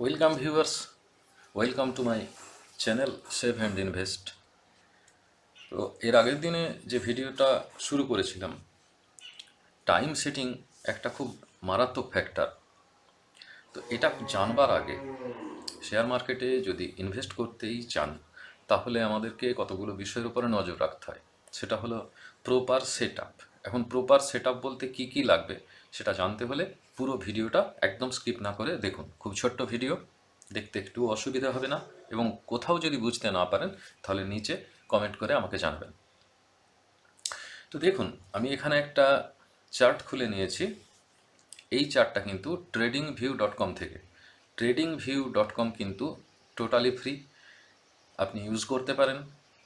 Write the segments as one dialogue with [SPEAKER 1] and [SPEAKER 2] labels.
[SPEAKER 1] Welcome viewers welcome to my channel save and invest তো এর আগের দিনে যে ভিডিওটা শুরু করেছিলাম টাইম সেটিং একটা খুব মারাত্মক ফ্যাক্টর তো এটা জানবার আগে শেয়ার মার্কেটে যদি ইনভেস্ট করতেই চান, তাহলে আমাদেরকে কতগুলো বিষয়ের উপরে নজর রাখতে হয়। সেটা হলো প্রপার সেট এখন প্রপার সেট বলতে কি কি লাগবে, সেটা জানতে হলে পুরো ভিডিওটা একদম স্কিপ না করে দেখুন। খুব ছোট্ট ভিডিও, দেখতে একটু অসুবিধা হবে না এবং কোথাও যদি বুঝতে না পারেন, তাহলে নিচে কমেন্ট করে আমাকে জানাবেন। তো দেখুন, আমি এখানে একটা চার্ট খুলে নিয়েছি। এই চার্টটা কিন্তু ট্রেডিং ভিউ ডট কম থেকে। ট্রেডিং ভিউ ডট কম কিন্তু টোটালি ফ্রি আপনি ইউজ করতে পারেন।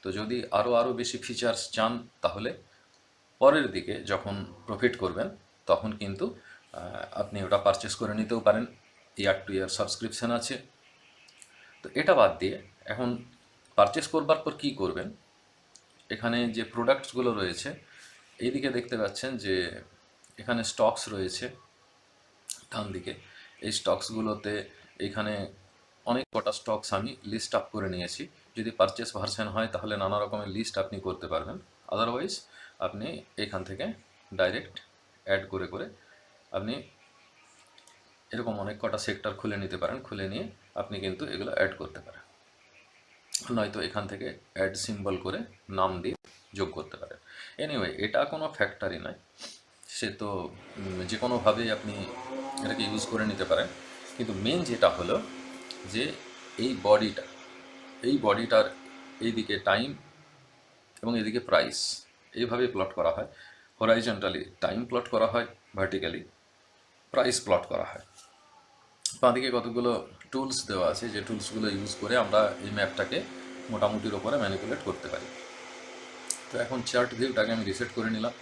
[SPEAKER 1] তো যদি আরও আরও বেশি ফিচার্স চান, তাহলে পরের দিকে যখন প্রফিট করবেন, তখন কিন্তু আপনি ওটা পারচেস করে নিতেও পারেন। ইয়ার টু ইয়ার সাবস্ক্রিপশান আছে। তো এটা বাদ দিয়ে এখন পারচেস করবার পর কী করবেন? এখানে যে প্রোডাক্টসগুলো রয়েছে, এইদিকে দেখতে পাচ্ছেন যে এখানে স্টকস রয়েছে ডান দিকে এই স্টকসগুলোতে এখানে অনেক কটা স্টকস আমি লিস্ট আপ করে নিয়েছি। যদি পারচেস ভার্সন হয়, তাহলে নানা রকমের লিস্ট আপনি করতে পারবেন। আদারওয়াইজ আপনি এখান থেকে ডাইরেক্ট অ্যাড করে করে আপনি এরকম অনেক কটা সেক্টর খুলে নিতে পারেন, খুলে নিয়ে আপনি কিন্তু এগুলো অ্যাড করতে পারেন। নয়তো এখান থেকে অ্যাড সিম্বল করে নাম দিয়ে যোগ করতে পারেন। এনিওয়ে এটা কোনো ফ্যাক্টরি নয়। সে তো যে কোনোভাবেই আপনি এটাকে ইউজ করে নিতে পারেন। কিন্তু মেন যেটা হলো যে এই বডিটা এই বডিটার এইদিকে টাইম এবং এদিকে প্রাইস এইভাবে প্লট করা হয়। হরাইজন্টালি টাইম প্লট করা হয় ভার্টিক্যালি প্রাইস প্লট করা হয়। বাঁদিকে কতগুলো টুলস দেওয়া আছে, যে টুলসগুলো ইউজ করে আমরা এই ম্যাপটাকে মোটামুটির ওপরে ম্যানিপুলেট করতে পারি। তো এখন চার্ট ভিউটাকে আমি রিসেট করে নিলাম।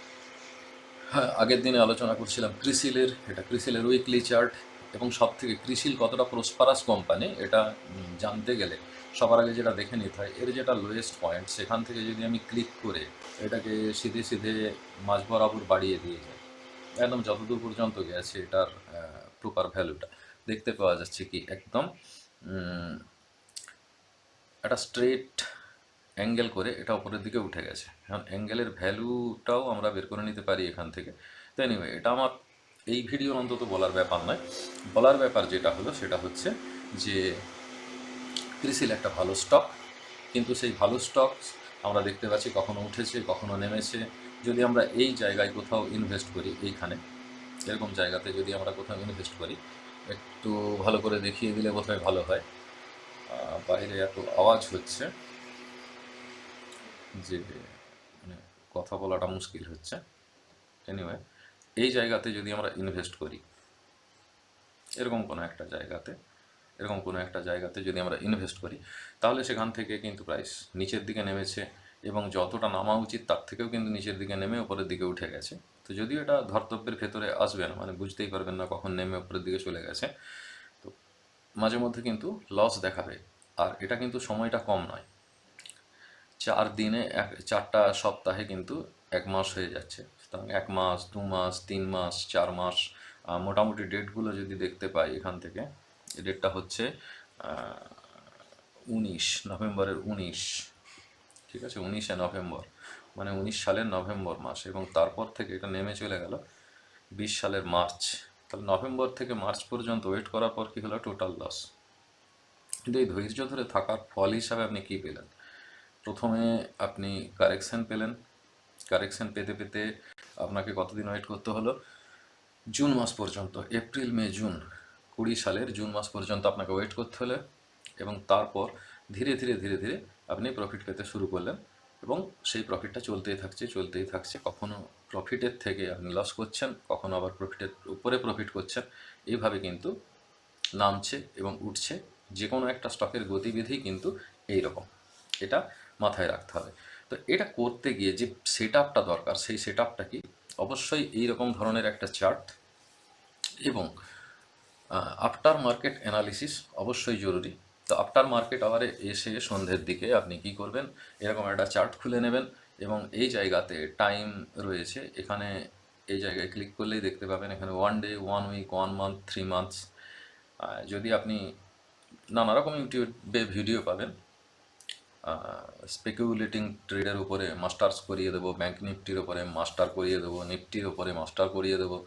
[SPEAKER 1] হ্যাঁ আগের দিনে আলোচনা করছিলাম ক্রিসিলের এটা ক্রিসিলের উইকলি চার্ট এবং সব থেকে ক্রিসিল কতটা প্রসপারাস কোম্পানি এটা জানতে গেলে সবার আগে যেটা দেখে নিতে হয়, এর যেটা লোয়েস্ট পয়েন্ট সেখান থেকে যদি আমি ক্লিক করে এটাকে সিধে সিধে মাঝ বরাবর বাড়িয়ে দিয়ে যাই। একদম যতদূর পর্যন্ত গেছে, এটার প্রপার ভ্যালুটা দেখতে পাওয়া যাচ্ছে কি, একদম একটা স্ট্রেট অ্যাঙ্গেল করে এটা উপরের দিকে উঠে গেছে। এখন অ্যাঙ্গেলের ভ্যালুটাও আমরা বের করে নিতে পারি এখান থেকে। তো এনিওয়ে এটা আমার, এই ভিডিওর অন্তত বলার ব্যাপার নয়। বলার ব্যাপার যেটা হলো, সেটা হচ্ছে যে ক্রিসিল একটা ভালো স্টক কিন্তু সেই ভালো স্টক আমরা দেখতে পাচ্ছি কখনো উঠেছে, কখনো নেমেছে। যদি আমরা এই জায়গায় কোথাও ইনভেস্ট করি, এইখানে, এরকম জায়গাতে যদি আমরা কোথাও ইনভেস্ট করি, একটু ভালো করে দেখিয়ে দিলে বোধহয় ভালো হয়। বাইরে এত আওয়াজ হচ্ছে যে মানে কথা বলাটা মুশকিল হচ্ছে। এনিওয়ে এই জায়গাতে যদি আমরা ইনভেস্ট করি, এরকম কোনো একটা জায়গাতে, এরকম কোনো একটা জায়গাতে যদি আমরা ইনভেস্ট করি, তাহলে সেখান থেকে কিন্তু প্রাইস নিচের দিকে নেমেছে। এবং যতটা নামা উচিত তার থেকেও কিন্তু নিচের দিকে নেমে ওপরের দিকে উঠে গেছে। তো যদিও এটা ধর্তব্যের ভেতরে আসবে না মানে বুঝতেই পারবেন না কখন নেমে ওপরের দিকে চলে গেছে। তো মাঝে মধ্যে কিন্তু লস দেখাবে, আর এটা কিন্তু সময়টা কম নয়। চার দিনে এক, চারটা সপ্তাহে কিন্তু এক মাস হয়ে যাচ্ছে। সুতরাং এক মাস, দু মাস, তিন মাস, চার মাস মোটামুটি ডেটগুলো যদি দেখতে পাই এখান থেকে ডেটটা হচ্ছে উনিশ, নভেম্বরের উনিশ। ঠিক আছে? উনিশে নভেম্বর। মানে উনিশ সালের নভেম্বর মাস এবং তারপর থেকে এটা নেমে চলে গেল বিশ সালের মার্চ। তাহলে নভেম্বর থেকে মার্চ পর্যন্ত ওয়েট করার পর কী হলো? টোটাল লস কিন্তু এই ধৈর্য ধরে থাকার ফল হিসাবে আপনি কী পেলেন? প্রথমে আপনি কারেকশন পেলেন। কারেকশন পেতে পেতে আপনাকে কতদিন ওয়েট করতে হলো? জুন মাস পর্যন্ত, এপ্রিল, মে, জুন, কুড়ি সালের জুন মাস পর্যন্ত আপনাকে ওয়েট করতে হলে এবং তারপর ধীরে ধীরে ধীরে ধীরে আপনি প্রফিট পেতে শুরু করলেন এবং সেই প্রফিটটা চলতেই থাকছে চলতেই থাকছে। কখনো প্রফিটের থেকে আপনি লস করছেন, কখনো আবার প্রফিটের উপরে প্রফিট করছেন। এইভাবে কিন্তু নামছে এবং উঠছে। যে কোনো একটা স্টকের গতিবিধি কিন্তু এই রকম এটা মাথায় রাখতে হবে। তো এটা করতে গিয়ে যে সেট আপটা দরকার, সেই সেট আপটা কি? অবশ্যই এই রকম ধরনের একটা চার্ট এবং আফটার মার্কেট অ্যানালিসিস অবশ্যই জরুরি। তো আফটার মার্কেট আওয়ারে এসে সন্ধ্যের দিকে আপনি কি করবেন? এরকম একটা চার্ট খুলে নেবেন এবং এই জায়গাতে টাইম রয়েছে। এখানে এই জায়গায় ক্লিক করলেই দেখতে পাবেন এখানে one day one week one month three months যদি আপনি নানা রকম ইউটিউবে ভিডিও পাবেন স্পেকুলেটিং ট্রেডের উপরে মাস্টার্স করিয়ে দেবো ব্যাঙ্ক নিফটির উপরে মাস্টার করিয়ে দেবো নিফটির উপরে মাস্টার করিয়ে দেবো।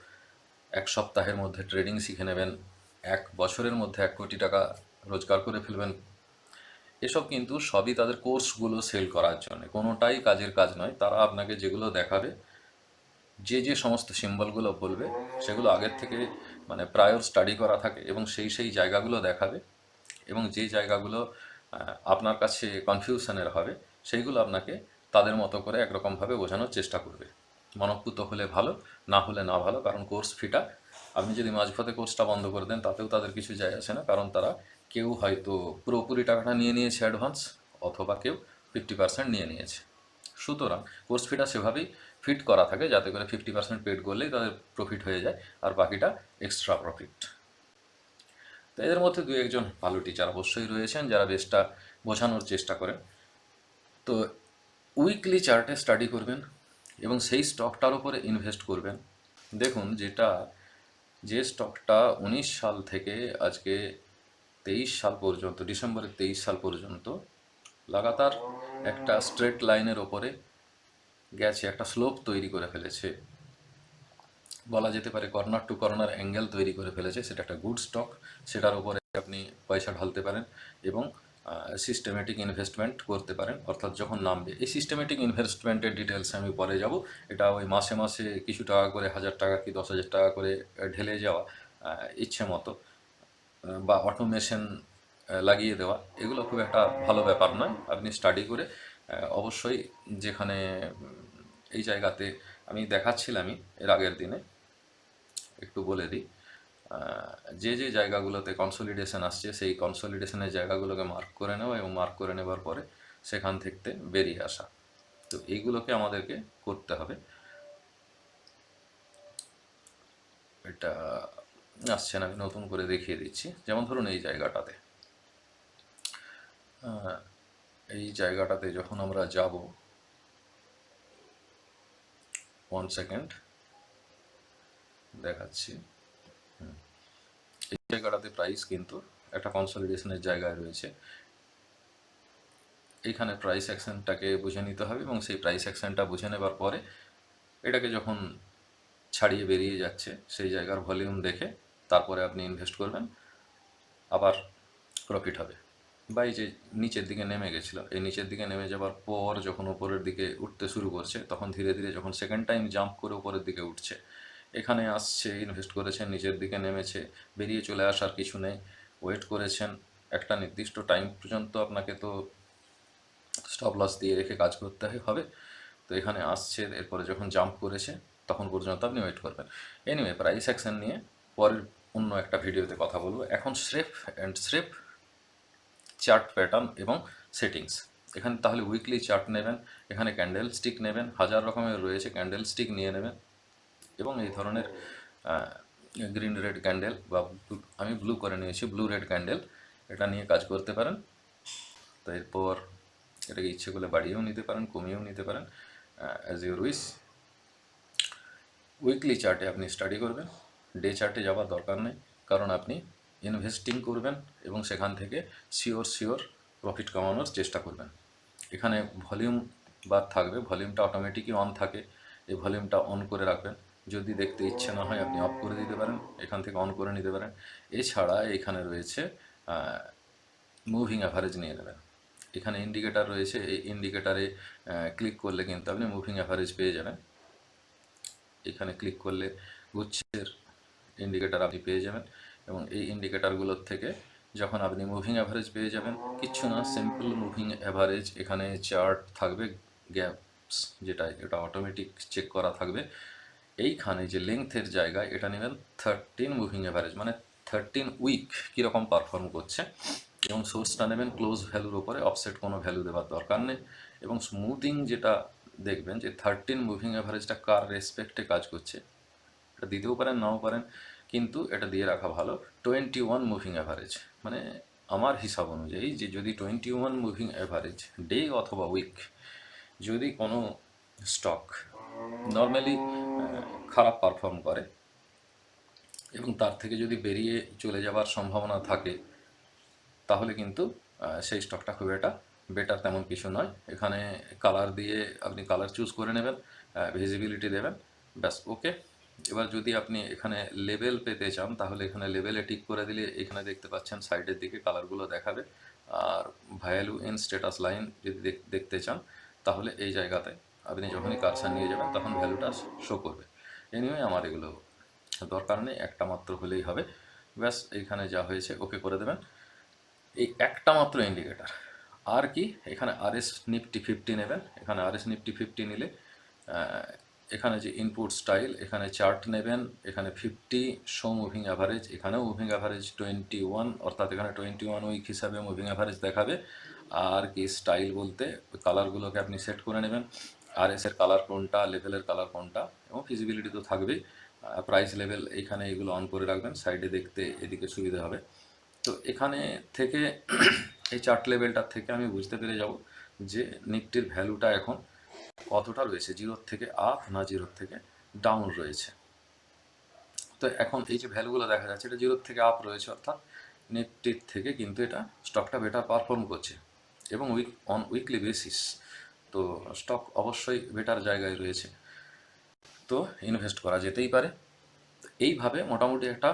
[SPEAKER 1] এক সপ্তাহের মধ্যে ট্রেডিং শিখে নেবেন। এক বছরের মধ্যে এক কোটি টাকা রোজগার করে ফেলবেন। এসব কিন্তু সবই তাদের কোর্সগুলো সেল করার জন্য। কোনোটাই কাজের কাজ নয়। তারা আপনাকে যেগুলো দেখাবে, যে যে সমস্ত সিম্বলগুলো বলবে, সেগুলো আগের থেকে মানে প্রায়র স্টাডি করা থাকে এবং সেই সেই জায়গাগুলো দেখাবে এবং যে জায়গাগুলো আপনার কাছে কনফিউশনের হবে, সেইগুলো আপনাকে তাদের মতো করে একরকমভাবে বোঝানোর চেষ্টা করবে। মনঃপুত হলে ভালো, না হলে না ভালো, কারণ কোর্স ফিটা। আপনি যদি মাঝপথে কোর্সটা বন্ধ করে দেন, তাতেও তাদের কিছু যায় আসে না, কারণ তারা কেউ হয়তো পুরোপুরি টাকাটা নিয়ে নিয়েছে অ্যাডভান্স অথবা কেউ ফিফটি পার্সেন্ট নিয়ে নিয়েছে। সুতরাং কোর্স ফিটা সেভাবেই ফিট করা থাকে যাতে করে ফিফটি পার্সেন্ট পেড করলেই তাদের প্রফিট হয়ে যায় আর বাকিটা এক্সট্রা প্রফিট তো এদের মধ্যে দু একজন ভালো টিচার অবশ্যই রয়েছেন যারা বেশটা বোঝানোর চেষ্টা করেন। তো উইকলি চার্টে স্টাডি করবেন এবং সেই স্টকটার উপরে ইনভেস্ট করবেন। দেখুন যেটা, যে স্টকটা উনিশ সাল থেকে আজকে তেইশ সাল পর্যন্ত, ডিসেম্বরের তেইশ সাল পর্যন্ত লাগাতার একটা স্ট্রেট লাইনের ওপরে গেছে, একটা স্লোপ তৈরি করে ফেলেছে। বলা যেতে পারে কর্নার টু কর্নার অ্যাঙ্গেল তৈরি করে ফেলেছে, সেটা একটা গুড স্টক, সেটার উপরে আপনি পয়সা ঢালতে পারেন এবং সিস্টেমেটিক ইনভেস্টমেন্ট করতে পারেন, অর্থাৎ যখন নামবে। এই সিস্টেমেটিক ইনভেস্টমেন্টের ডিটেলস আমি পরে যাব। এটা ওই মাসে মাসে কিছু টাকা করে, হাজার টাকা কি দশ হাজার টাকা করে ঢেলে যাওয়া ইচ্ছে মতো। বা অটোমেশন লাগিয়ে দেওয়া, এগুলো খুব একটা ভালো ব্যাপার নয়। আপনি স্টাডি করে অবশ্যই যেখানে, এই জায়গাতে আমি দেখাচ্ছিলামই এর আগের দিনে, একটু বলে দিই যে যে জায়গাগুলোতে কনসলিডেশন আসছে, সেই কনসলিডেশনের জায়গাগুলোকে মার্ক করে নেওয়া এবং মার্ক করে নেবার পরে সেখান থেকে বেরিয়ে আসা। তো এইগুলোকে আমাদেরকে করতে হবে। এটা আসছে না আমি নতুন করে দেখিয়ে দিচ্ছি। যেমন ধরুন এই জায়গাটাতে। এই জায়গাটাতে যখন আমরা যাব ওয়ান সেকেন্ড দেখাচ্ছি। এই জায়গাটাতে প্রাইস কিন্তু একটা কনসলিডেশনের জায়গায় রয়েছে। এইখানে প্রাইস অ্যাকশনটাকে বুঝে নিতে হবে এবং সেই প্রাইস অ্যাকশনটা বুঝে নেবার পরে এটাকে যখন ছাড়িয়ে বেরিয়ে যাচ্ছে, সেই জায়গার ভলিউম দেখে তারপরে আপনি ইনভেস্ট করবেন, আবার প্রফিট হবে। বা এই যে নিচের দিকে নেমে গেছিল, এই নিচের দিকে নেমে যাবার পর যখন উপরের দিকে উঠতে শুরু করছে, তখন ধীরে ধীরে যখন সেকেন্ড টাইম জাম্প করে উপরের দিকে উঠছে, এখানে আসছে ইনভেস্ট করেছেন, নিচের দিকে নেমেছে, বেরিয়ে চলে আসার কিছু নেই ওয়েট করেছেন, একটা নির্দিষ্ট টাইম পর্যন্ত আপনাকে তো স্টপ লস দিয়ে রেখে কাজ করতে হবে। তো এখানে আসছে, এরপরে যখন জাম্প করেছে, তখন পর্যন্ত আপনি ওয়েট করবেন। এনিওয়ে প্রাইস অ্যাকশন নিয়ে পরের অন্য একটা ভিডিওতে কথা বলব। এখন স্রেফ অ্যান্ড স্রেফ চার্ট প্যাটার্ন এবং সেটিংস। এখানে তাহলে উইকলি চার্ট নেবেন, এখানে ক্যান্ডেল স্টিক নেবেন, হাজার রকমের রয়েছে ক্যান্ডেল স্টিক নিয়ে নেবেন এবং এই ধরনের গ্রিন রেড ক্যান্ডেল বা আমি ব্লু করে নিয়েছি ব্লু রেড ক্যান্ডেল এটা নিয়ে কাজ করতে পারেন। তো এরপর এটাকে ইচ্ছে করলে বাড়িয়েও নিতে পারেন, কমিয়েও নিতে পারেন অ্যাজ ইউর উইস উইকলি চার্টে আপনি স্টাডি করবেন। ডে চার্টে যাওয়ার দরকার নেই। কারণ আপনি ইনভেস্টিং করবেন এবং সেখান থেকে শিওর শিওর প্রফিট কামানোর চেষ্টা করবেন। এখানে ভলিউম বার থাকবে ভলিউমটা অটোমেটিকই অন থাকে। এই ভলিউমটা অন করে রাখবেন। যদি দেখতে ইচ্ছে না হয়, আপনি অফ করে দিতে পারেন, এখান থেকে অন করে নিতে পারেন। এছাড়া এখানে রয়েছে মুভিং অ্যাভারেজ নিয়ে নেবেন। এখানে ইন্ডিকেটার রয়েছে, এই ইন্ডিকেটারে ক্লিক করলে কিন্তু আপনি মুভিং অ্যাভারেজ পেয়ে যাবেন। এখানে ক্লিক করলে গুচ্ছের ইন্ডিকেটার আপনি পেয়ে যাবেন এবং এই ইন্ডিকেটারগুলোর থেকে যখন আপনি মুভিং অ্যাভারেজ পেয়ে যাবেন, কিচ্ছু না সিম্পল মুভিং অ্যাভারেজ এখানে চার্ট থাকবে গ্যাপস যেটা, এটা অটোমেটিক চেক করা থাকবে। এইখানে যে লেংথের জায়গায় এটা নেবেন থার্টিন মুভিং অ্যাভারেজ মানে থার্টিন উইক কীরকম পারফর্ম করছে। এবং সোর্সটা নেবেন ক্লোজ ভ্যালুর উপরে অফসেট কোনো ভ্যালু দেওয়ার দরকার নেই। এবং স্মুদিং যেটা দেখবেন যে থার্টিন মুভিং অ্যাভারেজটা কার রেসপেক্টে কাজ করছে এটা দিতেও পারেন, নাও পারেন। কিন্তু এটা দিয়ে রাখা ভালো। টোয়েন্টি ওয়ান মুভিং অ্যাভারেজ মানে আমার হিসাব অনুযায়ী যে যদি twenty one moving average day অথবা উইক যদি কোনো স্টক নর্মালি খারাপ পারফর্ম করে এবং তার থেকে যদি বেরিয়ে চলে যাওয়ার সম্ভাবনা থাকে, তাহলে কিন্তু সেই স্টকটা খুব একটা বেটার তেমন কিছু নয়। এখানে কালার দিয়ে আপনি কালার চুজ করে নেবেন ভিজিবিলিটি দেবেন, ব্যাস ওকে এবার যদি আপনি এখানে লেভেল পেতে চান, তাহলে এখানে লেভেলে টিক করে দিলে এখানে দেখতে পাচ্ছেন সাইডের দিকে কালারগুলো দেখাবে। আর ভ্যালু ইন স্ট্যাটাস লাইন যদি দেখ- দেখতে চান, তাহলে এই জায়গাতে আপনি যখনই কারসার নিয়ে যাবেন, তখন ভ্যালুটা শো করবে। এনিওয়ে আমার এগুলো দরকার নেই, একটা মাত্র হলেই হবে। ব্যাস এইখানে যা হয়েছে ওকে করে দেবেন। এই একটা মাত্র ইন্ডিকেটার আর কি, এখানে আর এস নিফটি ফিফটি নেবেন। এখানে আর এস নিফটি ফিফটি নিলে এখানে যে ইনপুট স্টাইল এখানে চার্ট নেবেন, এখানে ফিফটি শো মুভিং অ্যাভারেজ এখানেও মুভিং অ্যাভারেজ টোয়েন্টি ওয়ান অর্থাৎ এখানে টোয়েন্টি ওয়ান উইক হিসাবে মুভিং অ্যাভারেজ দেখাবে। আর কি স্টাইল বলতে কালারগুলোকে আপনি সেট করে নেবেন। আর এসের কালার কোনটা লেভেলের কালার কোনটা, এবং ফিজিবিলিটি তো থাকবেই। প্রাইস লেভেল এখানে এগুলো অন করে রাখবেন সাইডে দেখতে এদিকে সুবিধা হবে। তো এখানে থেকে, এই চার্ট লেভেলটার থেকে আমি বুঝতে পেরে যাব যে নিফটির ভ্যালুটা এখন কতটা রয়েছে? জিরোর থেকে আপ না জিরোর থেকে ডাউন রয়েছে? তো এখন এই যে ভ্যালুগুলো দেখা যাচ্ছে, এটা জিরোর থেকে আপ রয়েছে, অর্থাৎ নিফটির থেকে কিন্তু এটা স্টকটা বেটার পারফর্ম করছে এবং উইক অন উইকলি বেসিস তো স্টক অবশ্যই বেটার জায়গায় রয়েছে। তো ইনভেস্ট করা যেতেই পারে। এইভাবে মোটামুটি একটা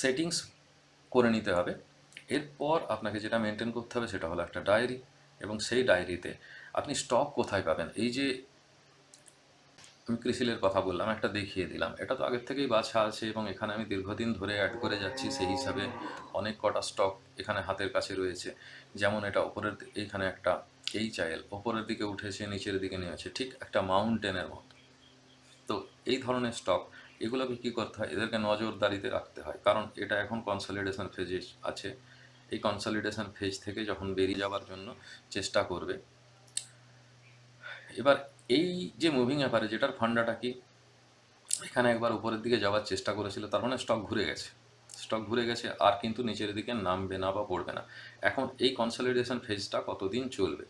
[SPEAKER 1] সেটিংস করে নিতে হবে। এরপর আপনাকে যেটা মেনটেন করতে হবে সেটা হলো একটা ডায়েরি এবং সেই ডায়েরিতে আপনি স্টক কোথায় পাবেন? এই যে আমি ক্রিসিলের কথা বললাম, একটা দেখিয়ে দিলাম। এটা তো আগের থেকেই বাছা আছে এবং এখানে আমি দীর্ঘদিন ধরে অ্যাড করে যাচ্ছি, সেই হিসাবে অনেক কটা স্টক এখানে হাতের কাছে রয়েছে। যেমন এটা ওপরের এইখানে একটা এই চাইল ওপরের দিকে উঠেছে, নিচের দিকে নেমেছে, ঠিক একটা মাউন্টেনের মতো। তো এই ধরনের স্টক এগুলোকে কী করতে হয়? এদেরকে নজরদারিতে রাখতে হয়। কারণ এটা এখন কনসলিডেশন ফেজে আছে। এই কনসলিডেশন ফেজ থেকে যখন বেরিয়ে যাওয়ার জন্য চেষ্টা করবে এবার এই যে মুভিং অ্যাপারে যেটার ফান্ডাটা কি? এখানে একবার উপরের দিকে যাওয়ার চেষ্টা করেছিল, তার মানে স্টক ঘুরে গেছে। স্টক ঘুরে গেছে, আর কিন্তু নিচের দিকে নামবে না বা পড়বে না। এখন এই কনসলিডেশন ফেজটা কতদিন চলবে?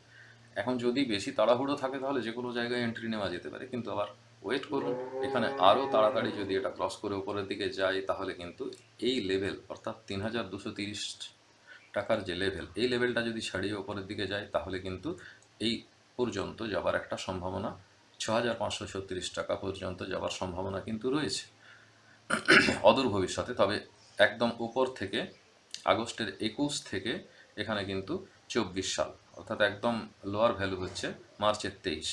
[SPEAKER 1] এখন যদি বেশি তাড়াহুড়ো থাকে, তাহলে যে কোনো জায়গায় এন্ট্রি নেওয়া যেতে পারে। কিন্তু আবার ওয়েট করুন, এখানে আরও তাড়াতাড়ি যদি এটা ক্রস করে উপরের দিকে যায়, তাহলে কিন্তু এই লেভেল অর্থাৎ তিন হাজার দুশো তিরিশ টাকার যে লেভেল এই লেভেলটা যদি ছাড়িয়ে উপরের দিকে যায়, তাহলে কিন্তু এই পর্যন্ত যাবার একটা সম্ভাবনা ছ হাজার পাঁচশো ছত্রিশ টাকা পর্যন্ত যাবার সম্ভাবনা কিন্তু রয়েছে। অদূর ভবিষ্যতে, তবে একদম উপর থেকে, আগস্টের একুশ থেকে এখানে কিন্তু চব্বিশ সাল, অর্থাৎ একদম লোয়ার ভ্যালু হচ্ছে মার্চের তেইশ।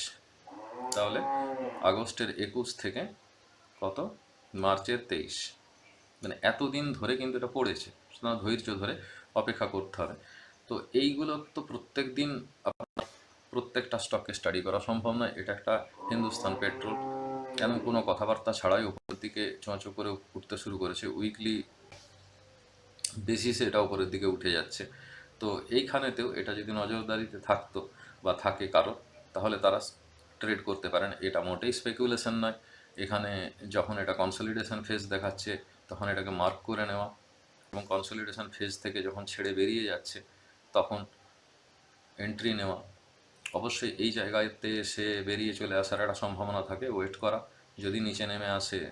[SPEAKER 1] তাহলে আগস্টের একুশ থেকে কত? মার্চের তেইশ। মানে এতদিন ধরে কিন্তু এটা পড়েছে সুতরাং ধৈর্য ধরে অপেক্ষা করতে হবে। তো এইগুলো তো প্রত্যেক দিন আপনার প্রত্যেকটা স্টককে স্টাডি করা সম্ভব নয়। এটা একটা হিন্দুস্তান পেট্রোল এমন কোনো কথাবার্তা ছাড়াই উপর দিকে চোঁচো করে উঠতে শুরু করেছে। উইকলি বেসিসে এটা উপরের দিকে উঠে যাচ্ছে। তো এইখানেতেও এটা যদি নজরদারিতে থাকতো বা থাকে কারও, তাহলে তারা ট্রেড করতে পারেন। এটা মোটেই স্পেকুলেশন নয়। এখানে যখন এটা কনসলিডেশন ফেজ দেখাচ্ছে, তখন এটাকে মার্ক করে নেওয়া এবং কনসলিডেশন ফেজ থেকে যখন ছেড়ে বেরিয়ে যাচ্ছে, তখন এন্ট্রি নেওয়া অবশ্যই এই জায়গাতে সে বেরিয়ে চলে আসার একটা সম্ভাবনা থাকে ওয়েট করা। যদি নিচে নেমে আসে,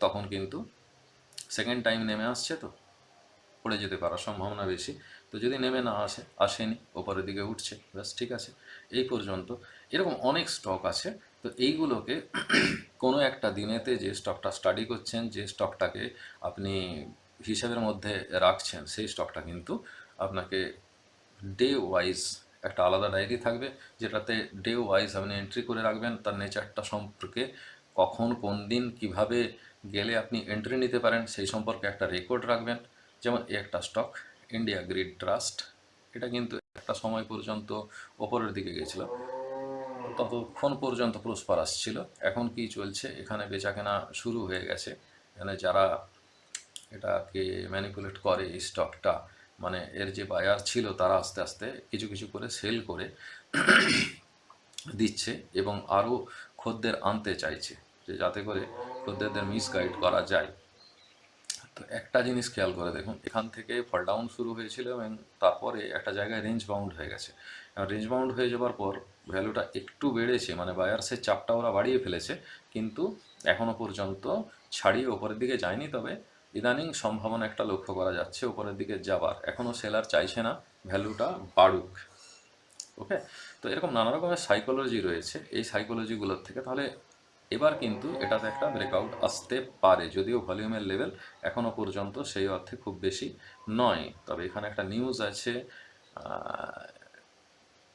[SPEAKER 1] তখন কিন্তু সেকেন্ড টাইম নেমে আসছে তো, পড়ে যেতে পারার সম্ভাবনা বেশি। তো যদি নেমে না আসে, আসেনি, ওপরের দিকে উঠছে, ব্যাস ঠিক আছে। এই পর্যন্ত। এরকম অনেক স্টক আছে, তো এইগুলোকে কোনো একটা দিনেতে যে স্টকটা স্টাডি করছেন, যে স্টকটাকে আপনি হিসাবের মধ্যে রাখছেন, সেই স্টকটা কিন্তু আপনাকে ডে ওয়াইজ একটা আলাদা ডায়েরি থাকবে, যেটাতে ডে ওয়াইজ আপনি এন্ট্রি করে রাখবেন, তার নেচারটা সম্পর্কে কখন, কোন দিন, কীভাবে গেলে আপনি এন্ট্রি নিতে পারেন, সেই সম্পর্কে একটা রেকর্ড রাখবেন। যেমন একটা স্টক ইন্ডিয়া গ্রিড ট্রাস্ট এটা কিন্তু একটা সময় পর্যন্ত ওপরের দিকে গেছিল। ততক্ষণ পর্যন্ত প্রস্পারাস ছিল। এখন কি চলছে? এখানে বেচাকেনা শুরু হয়ে গেছে। এখানে যারা এটাকে ম্যানিপুলেট করে এই স্টকটা মানে এর যে বায়ার ছিল তারা আস্তে আস্তে কিছু কিছু করে সেল করে দিচ্ছে এবং আরও খদ্দের আনতে চাইছে। যে যাতে করে খদ্দেরদের মিসগাইড করা যায়। তো একটা জিনিস খেয়াল করে দেখুন, এখান থেকে ফল ডাউন শুরু হয়েছিল এবং তারপরে একটা জায়গায় রেঞ্জ বাউন্ড হয়ে গেছে। রেঞ্জ বাউন্ড হয়ে যাওয়ার পর ভ্যালুটা একটু বেড়েছে মানে বায়ার্সের চাপটা ওরা বাড়িয়ে ফেলেছে। কিন্তু এখনও পর্যন্ত ছাড়িয়ে ওপরের দিকে যায়নি, তবে ইদানিং সম্ভাবনা একটা লক্ষ্য করা যাচ্ছে উপরের দিকে যাবার। এখনও সেলার চাইছে না, ভ্যালুটা বাড়ুক। ওকে? তো এরকম নানা রকমের সাইকোলজি রয়েছে। এই সাইকোলজিগুলোর থেকে তাহলে এবার কিন্তু এটাতে একটা ব্রেকআউট আসতে পারে। যদিও ভলিউমের লেভেল এখনও পর্যন্ত সেই অর্থে খুব বেশি নয়। তবে এখানে একটা নিউজ আছে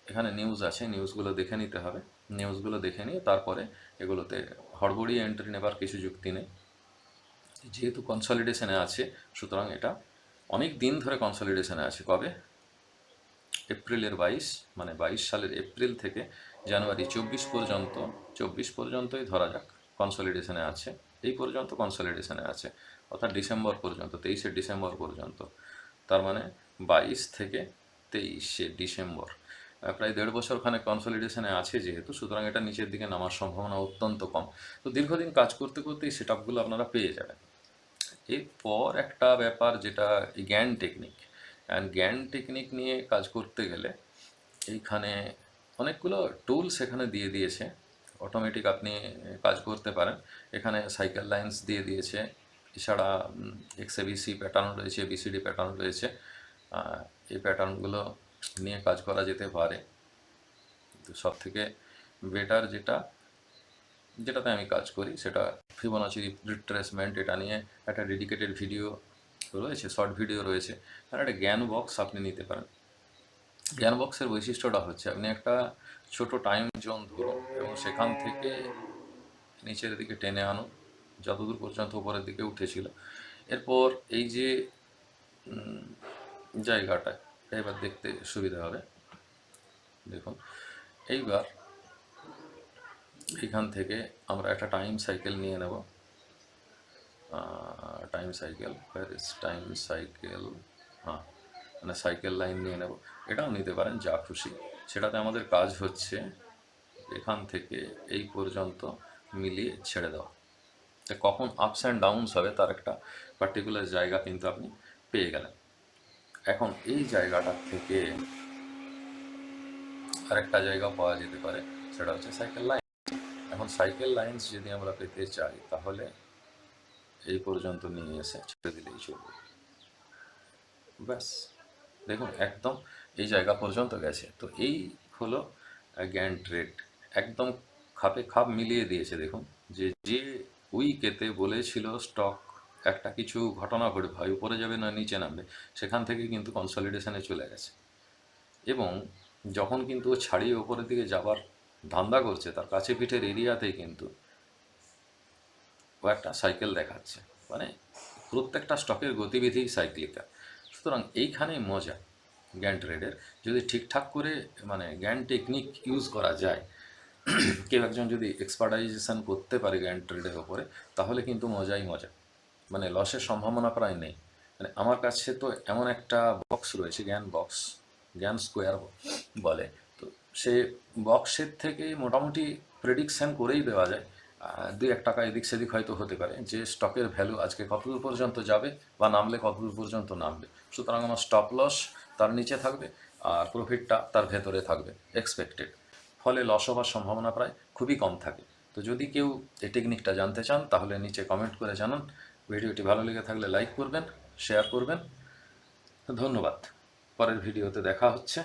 [SPEAKER 1] এখানে নিউজ আছে নিউজগুলো দেখে নিতে হবে। নিউজগুলো দেখে নিয়ে তারপরে এগুলোতে হড়বড়িয়ে এন্ট্রি নেবার কিছু যুক্তি নেই। যেহেতু কনসলিডেশনে আছে, সুতরাং এটা অনেক দিন ধরে কনসলিডেশনে আছে। কবে? এপ্রিলের বাইশ মানে বাইশ সালের এপ্রিল থেকে জানুয়ারি চব্বিশ পর্যন্ত, চব্বিশ পর্যন্তই ধরা যাক কনসলিডেশনে আছে। এই পর্যন্ত কনসলিডেশনে আছে, অর্থাৎ ডিসেম্বর পর্যন্ত, তেইশে ডিসেম্বর পর্যন্ত। তার মানে বাইশ থেকে তেইশে ডিসেম্বর। প্রায় দেড় বছর খানে কনসলিডেশনে আছে যেহেতু, সুতরাং এটা নিচের দিকে নামার সম্ভাবনা অত্যন্ত কম। তো দীর্ঘদিন কাজ করতে করতে এই সেট আপনারা পেয়ে যাবেন। এরপর একটা ব্যাপার যেটা জ্ঞান টেকনিক অ্যান্ড জ্ঞান টেকনিক নিয়ে কাজ করতে গেলে এইখানে অনেকগুলো টুলস এখানে দিয়ে দিয়েছে। অটোমেটিক আপনি কাজ করতে পারেন। এখানে সাইকেল লাইন্স দিয়ে দিয়েছে। এছাড়া এক্সএবিসি প্যাটার্ন রয়েছে বিসিডি প্যাটার্ন রয়েছে। এই প্যাটার্নগুলো নিয়ে কাজ করা যেতে পারে। তো সব থেকে বেটার যেটা যেটাতে আমি কাজ করি, সেটা ফিবোনাচি রিট্রেসমেন্ট এটা নিয়ে একটা ডেডিকেটেড ভিডিও রয়েছে শর্ট ভিডিও রয়েছে। আর একটা জ্ঞান বক্স আপনি নিতে পারেন। জ্ঞান বক্সের বৈশিষ্ট্যটা হচ্ছে, আপনি একটা ছোট টাইম জোন ধরুন এবং সেখান থেকে নিচের দিকে টেনে আনুন, যতদূর পর্যন্ত উপরের দিকে উঠেছিল। এরপর এই যে জায়গাটা এবার দেখতে সুবিধা হবে। দেখুন, এইবার এখান থেকে আমরা একটা টাইম সাইকেল নিয়ে নেব। টাইম সাইকেল টাইম সাইকেল হ্যাঁ মানে সাইকেল লাইন নিয়ে নেব। এটাও নিতে পারেন, যা খুশি। সেটাতে আমাদের কাজ হচ্ছে এখান থেকে এই পর্যন্ত মিলিয়ে ছেড়ে দেওয়া। তা কখন আপস অ্যান্ড ডাউনস হবে তার একটা পার্টিকুলার জায়গা কিন্তু আপনি পেয়ে গেলেন। এখন এই জায়গাটা থেকে আরেকটা জায়গা পাওয়া যেতে পারে, সেটা হচ্ছে সাইকেল লাইন এখন সাইকেল লাইন্স যদি আমরা পেতে চাই, তাহলে এই পর্যন্ত নিয়ে এসে ছেড়ে দিলেই চলবে। ব্যাস, দেখুন, একদম এই জায়গা পর্যন্ত গেছে। তো এই হলো গ্যান ট্রেড একদম খাপে খাপ মিলিয়ে দিয়েছে, দেখুন। যে যে উইকেতে বলেছিল স্টক, একটা কিছু ঘটনা ঘটবে হয় উপরে যাবে না নিচে নামবে, সেখান থেকে কিন্তু কনসলিডেশনে চলে গেছে। এবং যখন কিন্তু ছাড়িয়ে ওপরের দিকে যাবার ধান্দা করছে, তার কাছে পিঠের এরিয়াতেই কিন্তু ও একটা সাইকেল দেখাচ্ছে। মানে প্রত্যেকটা স্টকের গতিবিধি সাইক্লিকা সুতরাং এইখানেই মজা জ্ঞান ট্রেডের যদি ঠিকঠাক করে মানে জ্ঞান টেকনিক ইউজ করা যায়, কেউ একজন যদি এক্সপার্টাইজেশন করতে পারে জ্ঞান ট্রেডের ওপরে তাহলে কিন্তু মজাই মজা। মানে লসের সম্ভাবনা প্রায় নেই। মানে আমার কাছে তো এমন একটা বক্স রয়েছে জ্ঞান বক্স জ্ঞান স্কোয়ার বলে। সে বক্সের থেকে মোটামুটি প্রেডিকশান করেই দেওয়া যায়। দুই এক টাকা এদিক সেদিক হয়তো হতে পারে যে স্টকের ভ্যালু আজকে কতদূর পর্যন্ত যাবে বা নামলে কতদূর পর্যন্ত নামবে। সুতরাং আমার স্টপ লস তার নিচে থাকবে আর প্রফিটটা তার ভেতরে থাকবে এক্সপেক্টেড ফলে লস হওয়ার সম্ভাবনা প্রায় খুবই কম থাকে। তো যদি কেউ এই টেকনিকটা জানতে চান, তাহলে নিচে কমেন্ট করে জানান। ভিডিওটি ভালো লেগে থাকলে লাইক করবেন শেয়ার করবেন। ধন্যবাদ। পরের ভিডিওতে দেখা হচ্ছে।